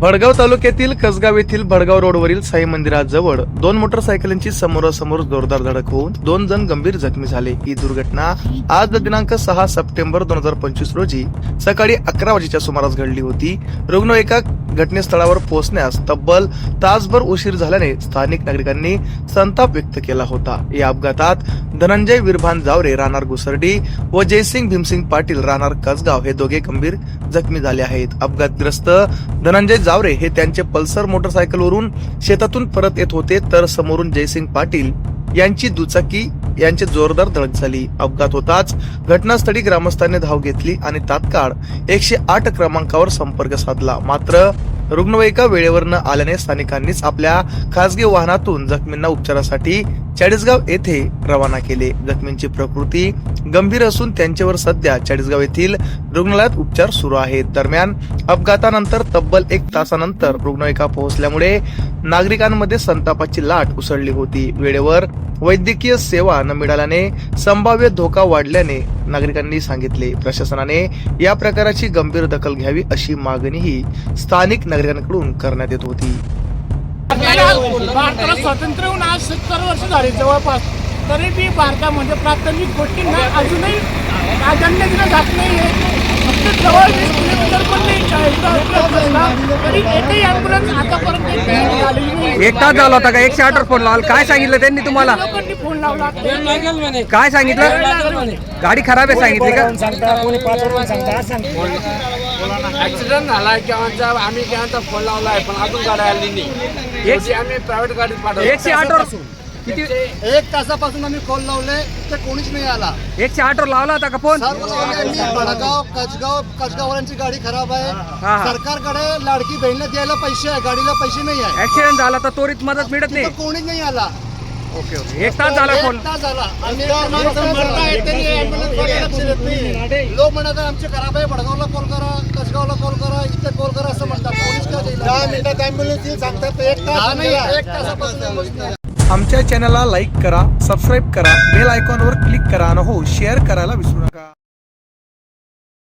भडगाव तालुक्यातील कसगाव येथील भडगाव रोडवरील साई मंदिराजवळ दोन मोटरसायकलींची समोरासमोर जोरदार धडक होऊन दोन जण गंभीर जखमी झाले. ही दुर्घटना आज दिनांक सहा सप्टेंबर दोन हजार पंचवीस रोजी सकाळी अकरा वाजेच्या सुमारास घडली होती. रुग्ण एका घटनास्थळावर पोहोचण्यास तब्बल तासभर उशीर झाल्याने स्थानिक नागरिकांनी संताप व्यक्त केला होता. या अपघातात धनंजय विरभान जावरे राहणार घुसरडी व जयसिंग भीमसिंग पाटील राहणार कसगाव हे दोघे गंभीर जखमी झाले आहेत. अपघातग्रस्त धनंजय जावरे हे त्यांचे पल्सर मोटरसायकलवरून शेतातून परत येत होते तर समोरून जयसिंग पाटील यांची दुचाकी यांची जोरदार धडक झाली अपघात होताच घटनास्थळी ग्रामस्थांनी धाव घेतली आणि तात्काळ एकशे आठ क्रमांकावर संपर्क साधला. मात्र रुग्णवाहिका वेळेवर न आल्याने स्थानिकांनीच आपल्या खासगी वाहनातून जखमींना उपचारासाठी चाळीसगाव येथे रवाना केले. जखमींची प्रकृती गंभीर असून त्यांच्यावर सध्या चाळीसगाव येथील रुग्णालयात उपचार सुरू आहेत. दरम्यान अपघातानंतर तब्बल एक तासानंतर रुग्णवाहिका पोहोचल्यामुळे नागरिकांमध्ये संतापाची लाट उसळली होती. वेळेवर वैद्यकीय सेवा न मिळाल्याने संभाव्य धोका वाढल्याने नागरिकांनी सांगितले. प्रशासनाने या प्रकाराची गंभीर दखल घ्यावी अशी मागणीही स्थानिक नागरिकांकडून करण्यात येत होती. भारताला स्वातंत्र्य होऊन आज सत्तर वर्ष झाली जवळपास. तरी बी भारतामध्ये प्राथमिक गोष्टींना अजूनही प्राधान्य दिलं जात नाही फक्त जवळ वीस किलोमीटर पण नाही तरी एकही ॲम्ब्युलन्स आतापर्यंत नाही. एक तास झाला होता का? एकशे आठ फोन लावला. काय सांगितलं त्यांनी तुम्हाला? लोकांनी फोन लावला. ते काय सांगितलं? गाडी खराब आहे सांगितली का? ऍक्सिडेंट झाला किंवा आम्ही केव्हाचा फोन लावला आहे पण अजून गाडी आली नाही. आम्ही प्रायव्हेट गाडीत पाठवली. एकशे आठ वर किती? एक तासापासून आम्ही कॉल लावले तर कोणीच नाही आला. एकशे आठ वर लावला होता का फोन सर्व लोकांनी भडगाव कसगाव कसगावरांची गाडी खराब आहे. हा. सरकारकडे लाडकी बहिणीला द्यायला पैसे आहे गाडीला पैसे नाही आहे. ऍक्सिडेंट झाला तर त्वरित मदत मिळत नाही. कोणीच नाही आला. Okay okay. एक तास झाला फोन एक तास झाला. आणि लोक म्हणतात आमचे खराब आहे भडगावला कॉल करा कसगावला कॉल करा इथे कॉल करा असं म्हणतात. देईल? दहा मिनिटात अँब्युलन्स सांगतात. एक तास नाही एक तासापासून. आमच्या चॅनलला लाईक करा सबस्क्राईब करा बेल आयकॉनवर क्लिक करा आणि हो शेअर करायला विसरू नका.